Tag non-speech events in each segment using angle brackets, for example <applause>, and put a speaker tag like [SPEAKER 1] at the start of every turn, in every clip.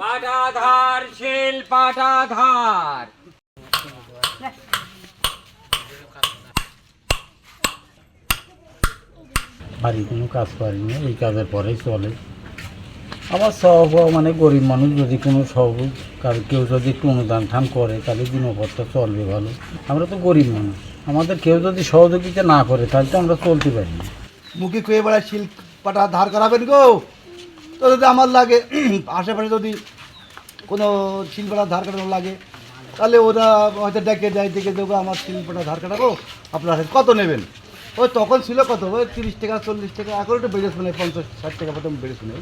[SPEAKER 1] পাটাধার শিল পাটাধার।
[SPEAKER 2] বাড়ি কোনো কাজ পারি না এই কাজের পরেই চলে। আবার সব মানে গরিব মানুষ যদি কোনো সব কার কেউ যদি একটু অনুদান ঠান করে তাহলে দিনপত্র চলবে ভালো। আমরা তো গরিব মানুষ। আমাদের কেউ যদি সহযোগিতা না করে তাহলে তো আমরা চলতে পারি না।
[SPEAKER 3] মুখে খুয়ে বেড়ায় শিল পাটা ধার করাবেন গো। তো যদি আমার লাগে, <clears throat> আশেপাশে যদি কোনো শিল্পটা ধার কাটানো লাগে, তাহলে ওরা হয়তো ডেকে দেয় ডেকে দেবো আমার শিল্পটা ধার কাটাবো, আপনার কত নেবেন? ওই তখন ছিল কত? ওই তিরিশ টাকা, চল্লিশ টাকা, এখন একটু বেড়ে শুনে, পঞ্চাশ, ষাট টাকা মতন বেড়ে শুনে।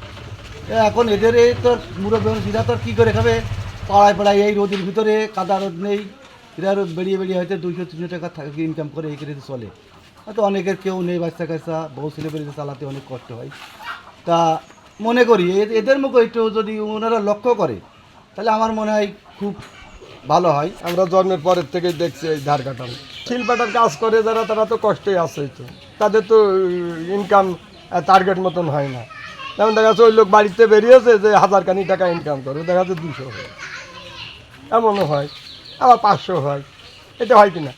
[SPEAKER 3] এখন এদের এই তো মুরব্বী সিধা তো কী করে খাবে? পাড়ায় পাড়ায় এই রোদের ভিতরে কাদা রোদ নেই, এরা বেরিয়ে বেরিয়ে হয়তো দুইশো, তিনশো টাকা থাকে ইনকাম করে, এই করে চলে। হয়তো অনেকের কেউ নেই, বাচ্চা কাচ্চা, বউ ছেলে বেরিয়ে চালাতে অনেক কষ্ট হয়। তা মনে করি এদের মুখে একটু যদি ওনারা লক্ষ্য করে, তাহলে আমার মনে হয় খুব ভালো হয়।
[SPEAKER 4] আমরা জন্মের পরের থেকেই দেখছি এই ধার কাটানো। শিল্পাটার কাজ করে যারা, তারা তো কষ্টই আছে তো। তাদের তো ইনকাম টার্গেট মতন হয় না। যেমন দেখা যাচ্ছে ওই লোক বাড়িতে বেরিয়েছে যে হাজার খানি টাকা ইনকাম করে, দেখা যাচ্ছে দুশো হয়। এমনও হয়, আবার পাঁচশো হয়। এটা হয় কি না